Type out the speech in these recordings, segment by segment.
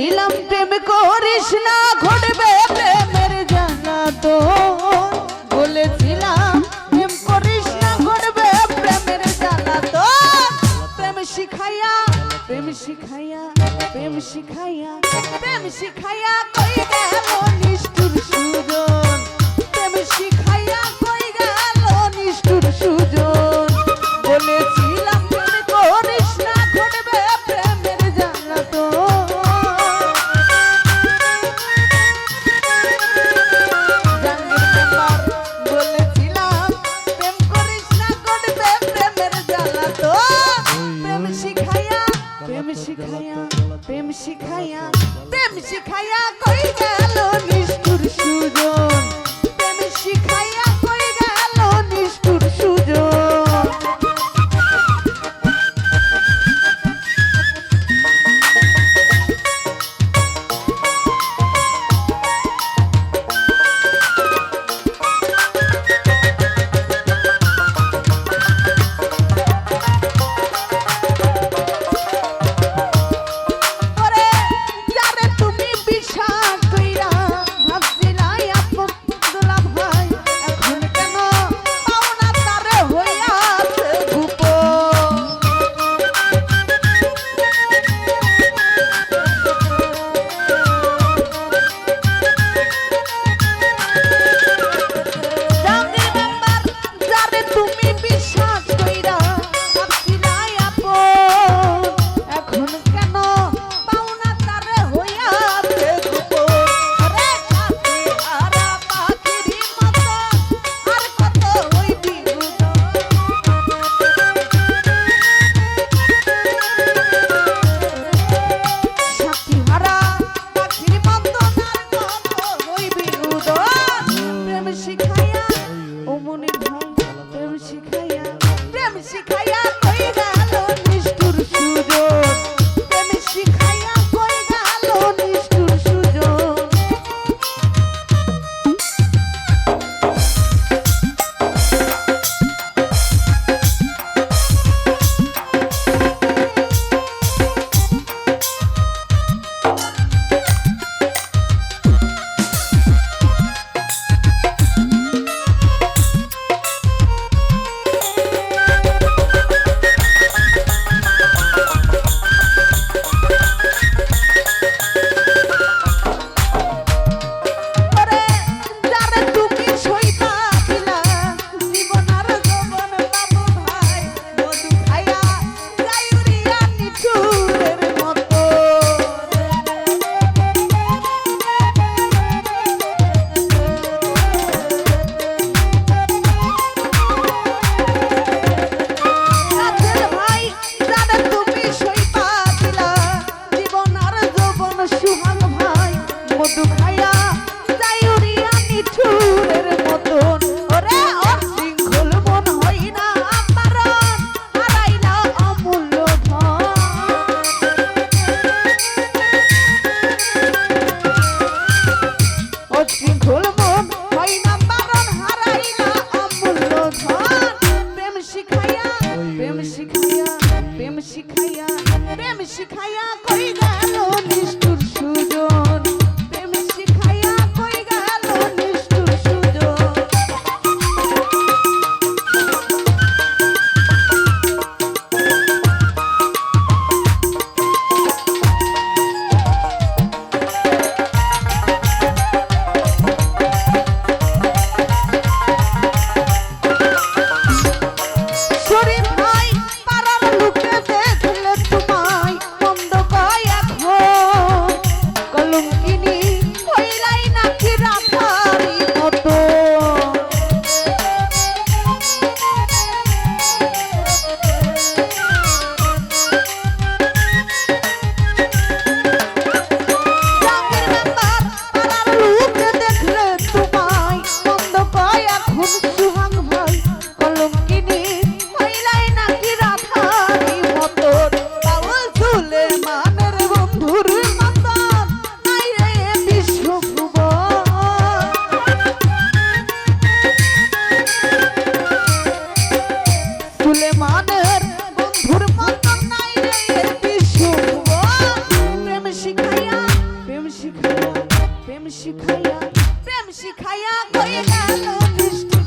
বলেছিলাম প্রেম করিস না। শিখাইয়া প্রেম শিখাইয়া প্রেম শিখাইয়া প্রেম শিখাইয়া কই গেল নিষ্ঠুর সুযোগ। প্রেম শিখাইয়া প্রেম শিখাইয়া কই গেল নিষ্ঠা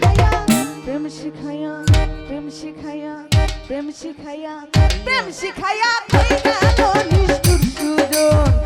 শিখায়া প্রেম শিখায়া প্রেম শিখায়া প্রেম শিখায়া প্রেম শিখায়া তুই না তো নিষ্ঠুর সুজন।